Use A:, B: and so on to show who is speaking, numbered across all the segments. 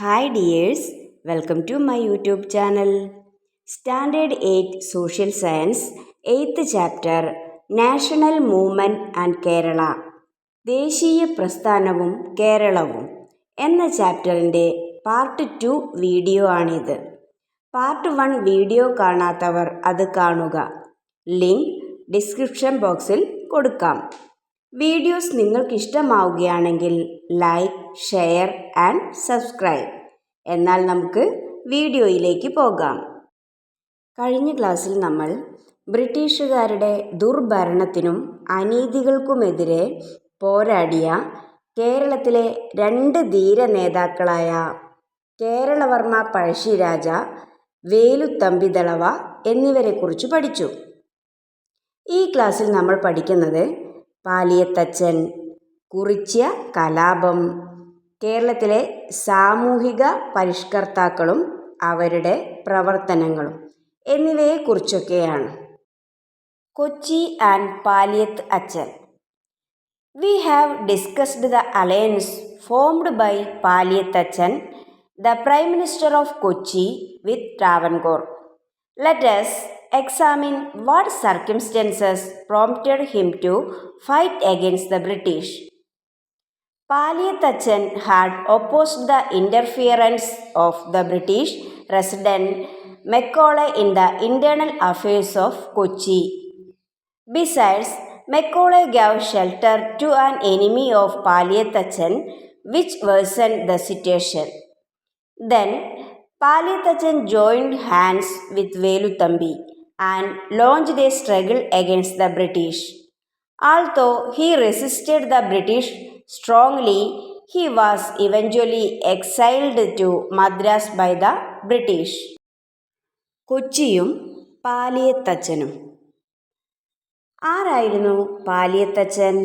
A: Hi dears welcome to my YouTube channel standard eight social science eighth chapter national movement and Kerala ദേശീയ പ്രസ്ഥാനവും കേരളവും എന്ന ചാപ്റ്ററിൻ്റെ part two video ആണിത് part one video കാണാത്തവർ അത് കാണുക ലിങ്ക് ഡിസ്ക്രിപ്ഷൻ ബോക്സിൽ കൊടുക്കാം വീഡിയോസ് നിങ്ങൾക്കിഷ്ടമാവുകയാണെങ്കിൽ ലൈക്ക് ഷെയർ ആൻഡ് സബ്സ്ക്രൈബ് എന്നാൽ നമുക്ക് വീഡിയോയിലേക്ക് പോകാം കഴിഞ്ഞ ക്ലാസ്സിൽ നമ്മൾ ബ്രിട്ടീഷുകാരുടെ ദുർഭരണത്തിനും അനീതികൾക്കുമെതിരെ പോരാടിയ കേരളത്തിലെ രണ്ട് ധീര നേതാക്കളായ കേരളവർമ്മ പഴശ്ശിരാജ വേലുത്തമ്പി ദളവ എന്നിവരെക്കുറിച്ച് പഠിച്ചു ഈ ക്ലാസ്സിൽ നമ്മൾ പഠിക്കുന്നത് പാലിയത്തച്ഛൻ കുറിച്ച കലാപം കേരളത്തിലെ സാമൂഹിക പരിഷ്കർത്താക്കളും അവരുടെ പ്രവർത്തനങ്ങളും എന്നിവയെക്കുറിച്ചൊക്കെയാണ് Kochi and Paliyath Achan we have discussed the alliance formed by Paliyath Achan the prime minister of Kochi with Travancore let's examine what circumstances prompted him to fight against the British Paliyatachan had opposed the interference of the British resident Macaulay in the internal affairs of Kochi. Besides, Macaulay gave shelter to an enemy of Paliyatachan, which worsened the situation. Then, Paliyatachan joined hands with Veluthambi and launched a struggle against the British. Although he resisted the British strongly, he was eventually exiled to Madras by the British. കൊച്ചിയും പാലിയത്തച്ഛനും ആരായിരുന്നു Paliyathachan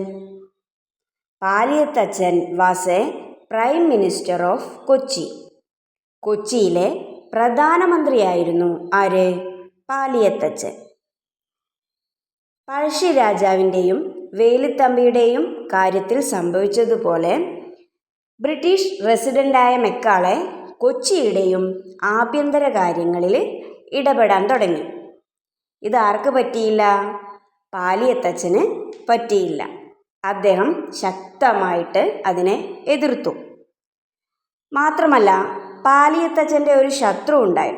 A: Paliyathachan was a prime minister of Kochi കൊച്ചിയിലെ പ്രധാനമന്ത്രിയായിരുന്നു ആര് പാലിയത്തച്ഛൻ പഴശ്ശി രാജാവിൻ്റെയും വേലിത്തമ്പിയുടെയും കാര്യത്തിൽ സംഭവിച്ചതുപോലെ British റെസിഡൻ്റായ Macaulay കൊച്ചിയുടെയും ആഭ്യന്തര കാര്യങ്ങളിൽ ഇടപെടാൻ തുടങ്ങി ഇതാർക്ക് പറ്റിയില്ല പാലിയത്തച്ഛന് പറ്റിയില്ല അദ്ദേഹം ശക്തമായിട്ട് അതിനെ എതിർത്തു മാത്രമല്ല പാലിയത്തച്ഛൻ്റെ ഒരു ശത്രു ഉണ്ടായി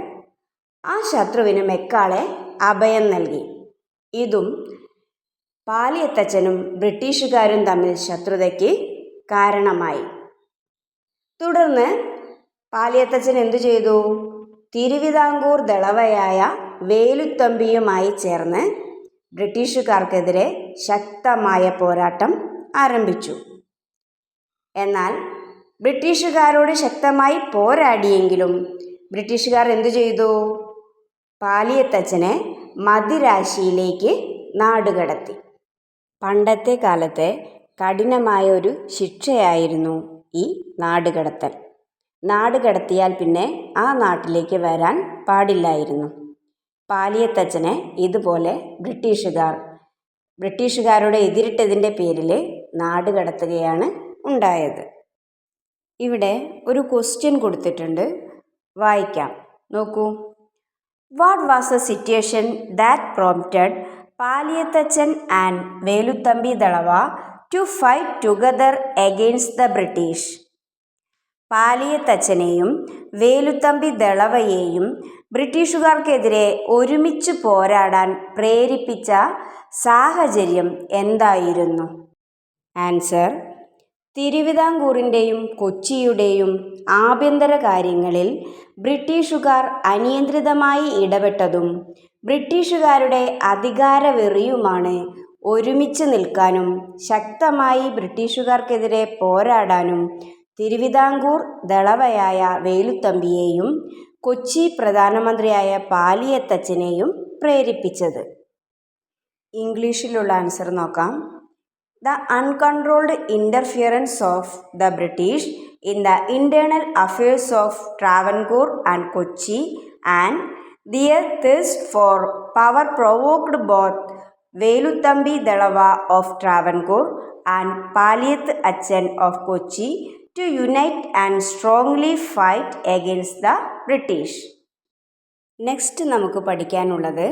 A: ആ ശത്രുവിന് മെക്കാളെ അഭയം നൽകി ഇതും പാലിയത്തച്ഛനും ബ്രിട്ടീഷുകാരും തമ്മിൽ ശത്രുതയ്ക്ക് കാരണമായി തുടർന്ന് പാലിയത്തച്ഛൻ എന്തു ചെയ്തു തിരുവിതാംകൂർ ദളവയായ വേലുത്തമ്പിയുമായി ചേർന്ന് ബ്രിട്ടീഷുകാർക്കെതിരെ ശക്തമായ പോരാട്ടം ആരംഭിച്ചു എന്നാൽ ബ്രിട്ടീഷുകാരോട് ശക്തമായി പോരാടിയെങ്കിലും ബ്രിട്ടീഷുകാർ എന്തു ചെയ്തു പാലിയത്തച്ഛനെ മദിരാശിയിലേക്ക് നാടുകടത്തി പണ്ടത്തെ കാലത്തെ കഠിനമായ ഒരു ശിക്ഷയായിരുന്നു ഈ നാടുകടത്തൽ നാടുകടത്തിയാൽ പിന്നെ ആ നാട്ടിലേക്ക് വരാൻ പാടില്ലായിരുന്നു പാലിയത്തച്ഛനെ ഇതുപോലെ ബ്രിട്ടീഷുകാർ ബ്രിട്ടീഷുകാരുടെ എതിരിട്ടതിൻ്റെ പേരിൽ നാടുകടത്തുകയാണ് ഉണ്ടായത് ഇവിടെ ഒരു ക്വസ്റ്റ്യൻ കൊടുത്തിട്ടുണ്ട് വായിക്കാം നോക്കൂ what was a situation that prompted Paliyathachan and Veluthampi Dalawa to fight together against the British പാലിയത്തച്ഛനെയും വേലുത്തമ്പി ദളവയെയും ബ്രിട്ടീഷുകാർക്കെതിരെ ഒരുമിച്ച് പോരാടാൻ പ്രേരിപ്പിച്ച സാഹചര്യം എന്തായിരുന്നു ആൻസർ തിരുവിതാംകൂറിൻ്റെയും കൊച്ചിയുടെയും ആഭ്യന്തര കാര്യങ്ങളിൽ ബ്രിട്ടീഷുകാർ അനിയന്ത്രിതമായി ഇടപെട്ടതും ബ്രിട്ടീഷുകാരുടെ അധികാര വെറിയുമാണ് ഒരുമിച്ച് നിൽക്കാനും ശക്തമായി ബ്രിട്ടീഷുകാർക്കെതിരെ പോരാടാനും തിരുവിതാംകൂർ ദളവയായ വേലുത്തമ്പിയെയും കൊച്ചി പ്രധാനമന്ത്രിയായ പാലിയത്തച്ഛനെയും പ്രേരിപ്പിച്ചത് ഇംഗ്ലീഷിലുള്ള ആൻസർ നോക്കാം the uncontrolled interference of the British in the internal affairs of Travancore and Kochi and Their thirst for power provoked both Veluthambi Dalava of Travancore and Paliyth Achan of Kochi to unite and strongly fight against the British. Next നമുക്ക് പഠിക്കാനുള്ളത്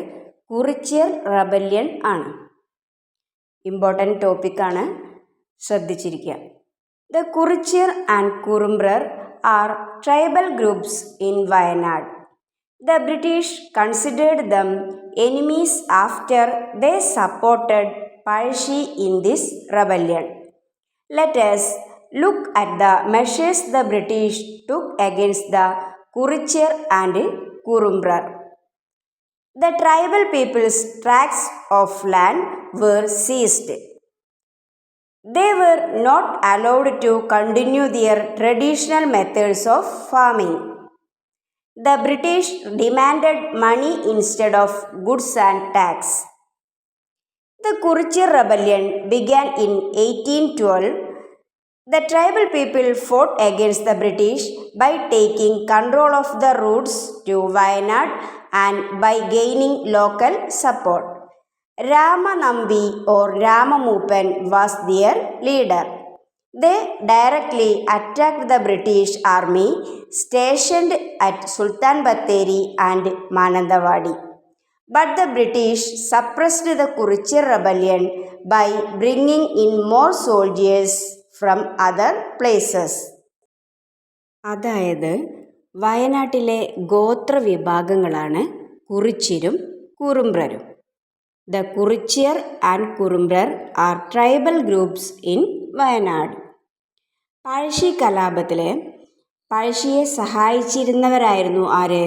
A: Kurichiyar rebellion ആണ് important ടോപ്പിക്കാണ് ശ്രദ്ധിച്ചിരിക്കുക the Kurichiyar and Kurumbrar are tribal groups in Wayanad The British considered them enemies after they supported Palsy in this rebellion. Let us look at the measures the British took against the Kurichir and Kurumbrar. The tribal people's tracts of land were seized. They were not allowed to continue their traditional methods of farming. The British demanded money instead of goods and tax. The Kurichir rebellion began in 1812. The tribal people fought against the British by taking control of the routes to Wayanad and by gaining local support. Ramanambi or Mupan was their leader. They directly attacked the British army stationed at Sultan Batheri and Manandawadi. But the British suppressed the Kuruchir rebellion by bringing in more soldiers from other places. അതായത് വയനാട്ടിലെ ഗോത്ര വിഭാഗങ്ങളാണ് കുറിച്ചിരും കുറുമ്പ്രരും the Kurichiyar and Kurumbrar are tribal groups in Wayanad Pazhassi കലാപത്തിലെ പഴശ്ശിയെ സഹായിച്ചിരുന്നവരായിരുന്നു ആര്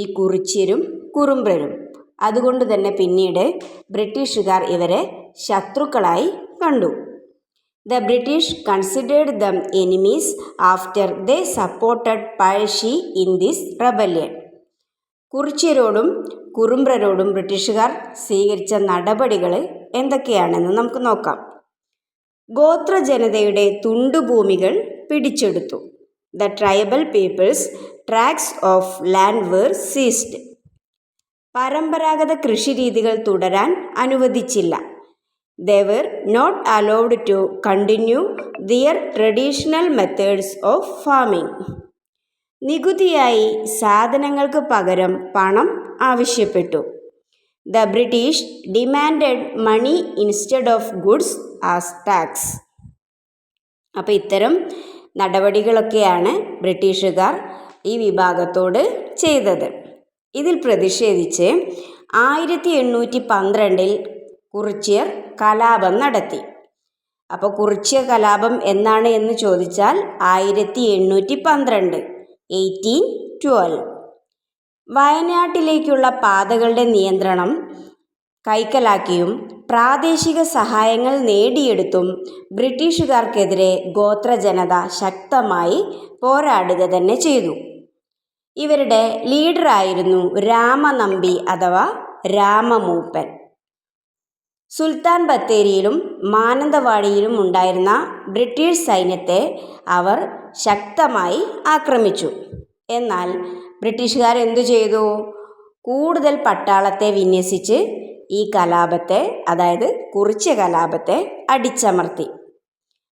A: ഈ കുറിച്ചിയരും കുറുമ്പ്രരും അതുകൊണ്ട് തന്നെ പിന്നീട് ബ്രിട്ടീഷുകാർ ഇവരെ ശത്രുക്കളായി കണ്ടു the British considered them enemies after the supported Pazhassi in this rebellion കുറിച്യരോടും കുറുമ്പ്രരോടും ബ്രിട്ടീഷുകാർ സ്വീകരിച്ച നടപടികൾ എന്തൊക്കെയാണെന്ന് നമുക്ക് നോക്കാം ഗോത്ര ജനതയുടെ തുണ്ടുഭൂമികൾ പിടിച്ചെടുത്തു the tribal peoples tracts of land were seized പരമ്പരാഗത കൃഷിരീതികൾ തുടരാൻ അനുവദിച്ചില്ല they not allowed to continue their traditional methods of farming നികുതിയായി സാധനങ്ങൾക്ക് പകരം പണം ആവശ്യപ്പെട്ടു the British demanded money instead of goods as tax അപ്പോൾ ഇത്തരം നടപടികളൊക്കെയാണ് ബ്രിട്ടീഷുകാർ ഈ വിഭാഗത്തോട് ചെയ്തത് ഇതിൽ പ്രതിഷേധിച്ച് ആയിരത്തി എണ്ണൂറ്റി പന്ത്രണ്ടിൽ കുറിച്യർ കലാപം നടത്തി അപ്പോൾ കുറിച്യ കലാപം എന്നാണ് എന്ന് ചോദിച്ചാൽ ആയിരത്തി എണ്ണൂറ്റി പന്ത്രണ്ട് എയ്റ്റീൻ ട്വൽവ് വയനാട്ടിലേക്കുള്ള പാതകളുടെ നിയന്ത്രണം കൈക്കലാക്കിയും പ്രാദേശിക സഹായങ്ങൾ നേടിയെടുത്തും ബ്രിട്ടീഷുകാർക്കെതിരെ ഗോത്രജനത ശക്തമായി പോരാടുക തന്നെ ചെയ്തു ഇവരുടെ ലീഡറായിരുന്നു രാമനമ്പി അഥവാ രാമമൂപ്പൻ സുൽത്താൻ ബത്തേരിയിലും മാനന്തവാടിയിലും ഉണ്ടായിരുന്ന ബ്രിട്ടീഷ് സൈന്യത്തെ അവർ ശക്തമായി ആക്രമിച്ചു എന്നാൽ ബ്രിട്ടീഷുകാർ എന്തു ചെയ്തു കൂടുതൽ പട്ടാളത്തെ വിന്യസിച്ച് ഈ കലാപത്തെ അതായത് കുറിച്ച കലാപത്തെ അടിച്ചമർത്തി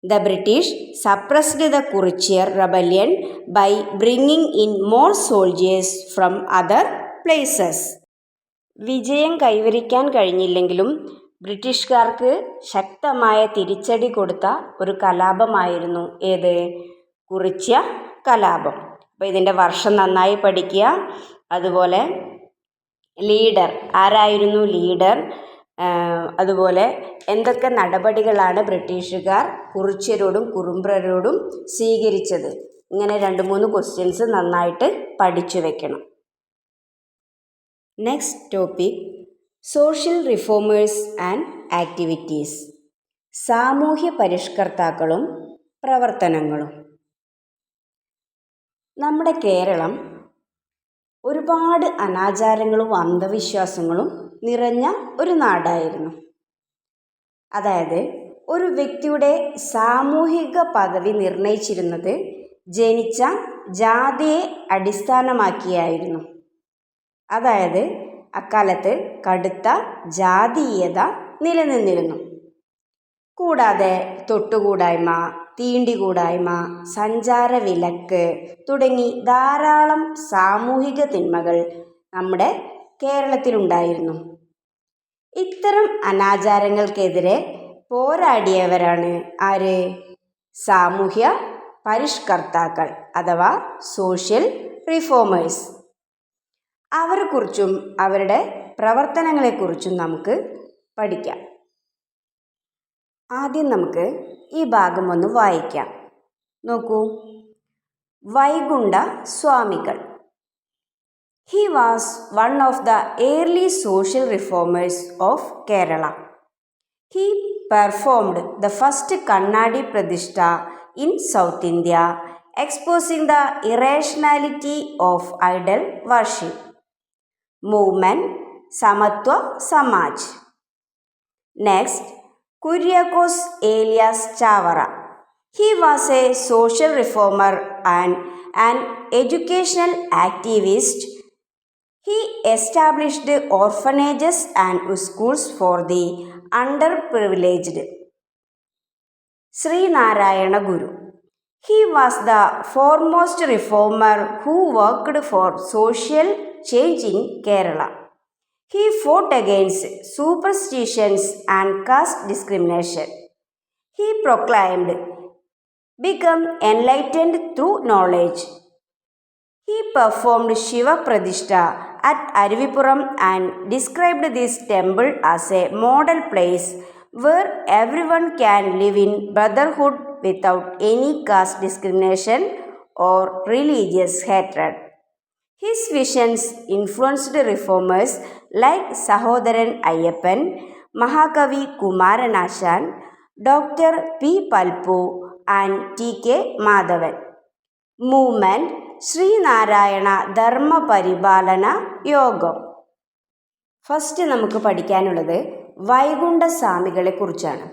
A: the British suppressed the Kurichiyar rebellion by bringing in more soldiers from other places വിജയം കൈവരിക്കാൻ കഴിഞ്ഞില്ലെങ്കിലും ബ്രിട്ടീഷുകാർക്ക് ശക്തമായ തിരിച്ചടി കൊടുത്ത ഒരു കലാപമായിരുന്നു ഏത് കുറിച്ച കലാപം അപ്പോൾ ഇതിൻ്റെ വർഷം നന്നായി പഠിക്കുക അതുപോലെ ലീഡർ ആരായിരുന്നു ലീഡർ അതുപോലെ എന്തൊക്കെ നടപടികളാണ് ബ്രിട്ടീഷുകാർ കുറിച്യരോടും കുറുമ്പ്രരോടും സ്വീകരിച്ചത് ഇങ്ങനെ രണ്ട് മൂന്ന് ക്വസ്റ്റ്യൻസ് നന്നായിട്ട് പഠിച്ചു വെക്കണം next topic social reformers and activities സാമൂഹ്യ പരിഷ്കർത്താക്കളും പ്രവർത്തനങ്ങളും നമ്മുടെ കേരളം ഒരുപാട് അനാചാരങ്ങളും അന്ധവിശ്വാസങ്ങളും നിറഞ്ഞ ഒരു നാടായിരുന്നു അതായത് ഒരു വ്യക്തിയുടെ സാമൂഹിക പദവി നിർണയിച്ചിരുന്നത് ജനിച്ച ജാതിയെ അടിസ്ഥാനമാക്കിയായിരുന്നു അതായത് അക്കാലത്ത് കടുത്ത ജാതീയത നിലനിന്നിരുന്നു കൂടാതെ തൊട്ടുകൂടായ്മ തീണ്ടികൂടായ്മ വിലക്ക് തുടങ്ങി ധാരാളം സാമൂഹിക തിന്മകൾ നമ്മുടെ കേരളത്തിലുണ്ടായിരുന്നു ഇത്തരം അനാചാരങ്ങൾക്കെതിരെ പോരാടിയവരാണ് ആര് സാമൂഹ്യ പരിഷ്കർത്താക്കൾ അഥവാ സോഷ്യൽ റിഫോമേഴ്സ് അവരെക്കുറിച്ചും അവരുടെ പ്രവർത്തനങ്ങളെക്കുറിച്ചും നമുക്ക് പഠിക്കാം ആദ്യം നമുക്ക് ഈ ഭാഗം ഒന്ന് വായിക്കാം നോക്കൂ Vaikunda Swamikal he was one of the early social reformers of Kerala he performed the first kannadi prathishta in South India exposing the irrationality of idol worship movement Samathwa Samaj next Kuriakos Elias Chavara. He was a social reformer and an educational activist. He established orphanages and schools for the underprivileged. Sri Narayana Guru. He was the foremost reformer who worked for social change in Kerala. He fought against superstitions and caste discrimination. He proclaimed, Become enlightened through knowledge. He performed Shiva Pradishta at Arivipuram and described this temple as a model place where everyone can live in brotherhood without any caste discrimination or religious hatred. His visions influenced reformers like Sahodaran Ayyappan Mahakavi Kumaranasan doctor P Palpu and T K Madhavan movement Sree Narayana Dharma Paripalana Yogam first നമുക്ക് പഠിക്കാനുള്ളത് വൈകുണ്ഠ സ്വാമികളെ കുറിച്ചാണ്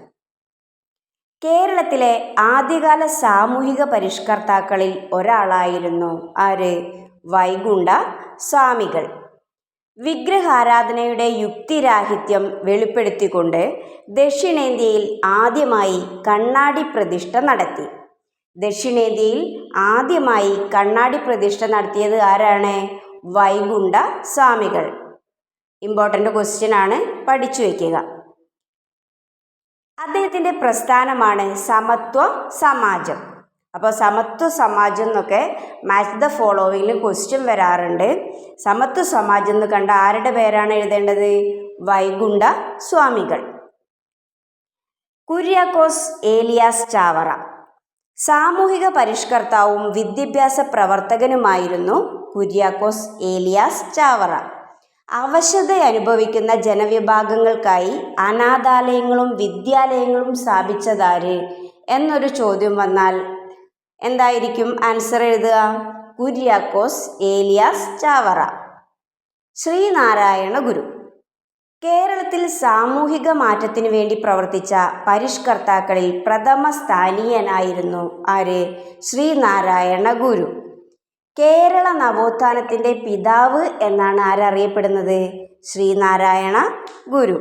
A: കേരളത്തിലെ ആദ്യകാല സാമൂഹിക പരിഷ്കർത്താക്കളിൽ ഒരാളായിരുന്നു ആര് വൈകുണ്ഠ സ്വാമികൾ വിഗ്രഹാരാധനയുടെ യുക്തിരാഹിത്യം വെളിപ്പെടുത്തിക്കൊണ്ട് ദക്ഷിണേന്ത്യയിൽ ആദ്യമായി കണ്ണാടി പ്രതിഷ്ഠ നടത്തി ദക്ഷിണേന്ത്യയിൽ ആദ്യമായി കണ്ണാടി പ്രതിഷ്ഠ നടത്തിയത് ആരാണ് വൈകുണ്ഠ സ്വാമികൾ ഇമ്പോർട്ടൻ്റ് ക്വസ്റ്റ്യൻ ആണ് പഠിച്ചു വയ്ക്കുക അദ്ദേഹത്തിൻ്റെ പ്രസ്ഥാനമാണ് സമത്വ സമാജം അപ്പോൾ സമത്വ സമാജം എന്നൊക്കെ മാച്ച് ദ ഫോളോവിങ്ങിൽ ക്വസ്റ്റ്യൻ വരാറുണ്ട് സമത്വ സമാജം എന്ന് കണ്ട ആരുടെ പേരാണ് എഴുതേണ്ടത് വൈകുണ്ട സ്വാമികൾ കുര്യാക്കോസ് ഏലിയാസ് ചാവറ സാമൂഹിക പരിഷ്കർത്താവും വിദ്യാഭ്യാസ പ്രവർത്തകനുമായിരുന്നു കുര്യാക്കോസ് ഏലിയാസ് ചാവറ അവശത അനുഭവിക്കുന്ന ജനവിഭാഗങ്ങൾക്കായി അനാഥാലയങ്ങളും വിദ്യാലയങ്ങളും സ്ഥാപിച്ചതാര് എന്നൊരു ചോദ്യം വന്നാൽ എന്തായിരിക്കും ആൻസർ എഴുതുക കുര്യാക്കോസ് ഏലിയാസ് ചാവറ ശ്രീനാരായണ ഗുരു കേരളത്തിൽ സാമൂഹിക മാറ്റത്തിനു വേണ്ടി പ്രവർത്തിച്ച പരിഷ്കർത്താക്കളിൽ പ്രഥമ സ്ഥാനീയനായിരുന്നു ആര് ശ്രീനാരായണ ഗുരു കേരള നവോത്ഥാനത്തിൻ്റെ പിതാവ് എന്നാണ് ആരറിയപ്പെടുന്നത് ശ്രീനാരായണ ഗുരു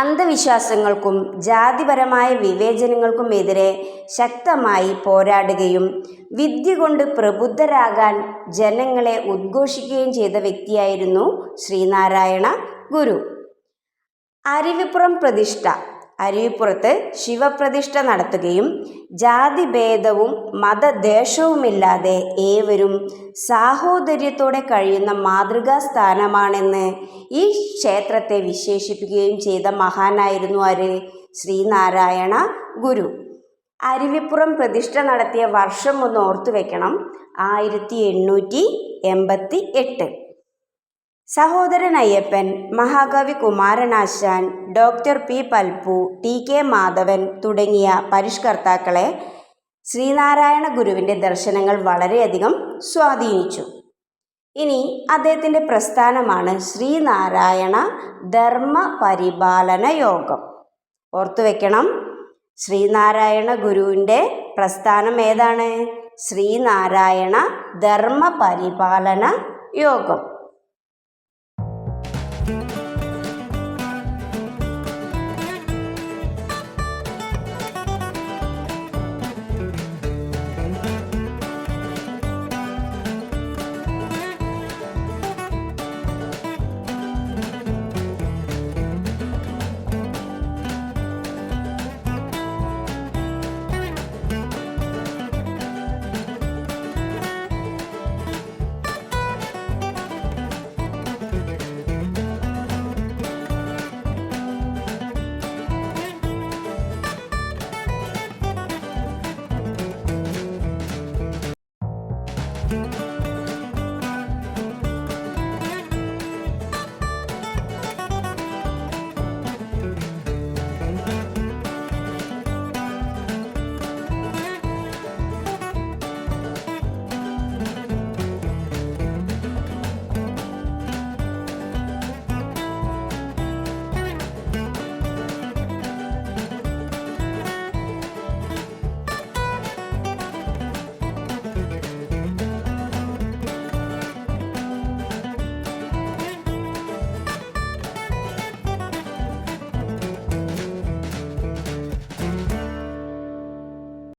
A: അന്ധവിശ്വാസങ്ങൾക്കും ജാതിപരമായ വിവേചനങ്ങൾക്കും എതിരെ ശക്തമായി പോരാടുകയും വിദ്യ കൊണ്ട് പ്രബുദ്ധരാകാൻ ജനങ്ങളെ ഉദ്ഘോഷിക്കുകയും ചെയ്ത വ്യക്തിയായിരുന്നു ശ്രീനാരായണ ഗുരു അരുവിപ്പുറം പ്രതിഷ്ഠ അരുവിപ്പുറത്ത് ശിവപ്രതിഷ്ഠ നടത്തുകയും ജാതിഭേദവും മതദ്വേഷവുമില്ലാതെ ഏവരും സാഹോദര്യത്തോടെ കഴിയുന്ന മാതൃകാ സ്ഥാനമാണെന്ന് ഈ ക്ഷേത്രത്തെ വിശേഷിപ്പിക്കുകയും ചെയ്ത മഹാനായിരുന്നു ആര് ശ്രീനാരായണ ഗുരു അരുവിപ്പുറം പ്രതിഷ്ഠ നടത്തിയ വർഷം ഒന്ന് ഓർത്തു വെക്കണം ആയിരത്തി എണ്ണൂറ്റി എൺപത്തി എട്ട് Sahodaran Ayyappan Mahakavi Kumaranasan doctor P Palpu T K Madhavan തുടങ്ങിയ പരിഷ്കർത്താക്കളെ ശ്രീനാരായണ ഗുരുവിൻ്റെ ദർശനങ്ങൾ വളരെയധികം സ്വാധീനിച്ചു ഇനി അദ്ദേഹത്തിൻ്റെ പ്രസ്ഥാനമാണ് ശ്രീനാരായണ ധർമ്മ പരിപാലന യോഗം ഓർത്തു വെക്കണം ശ്രീനാരായണ ഗുരുവിൻ്റെ പ്രസ്ഥാനം ഏതാണ് ശ്രീനാരായണ ധർമ്മ പരിപാലന യോഗം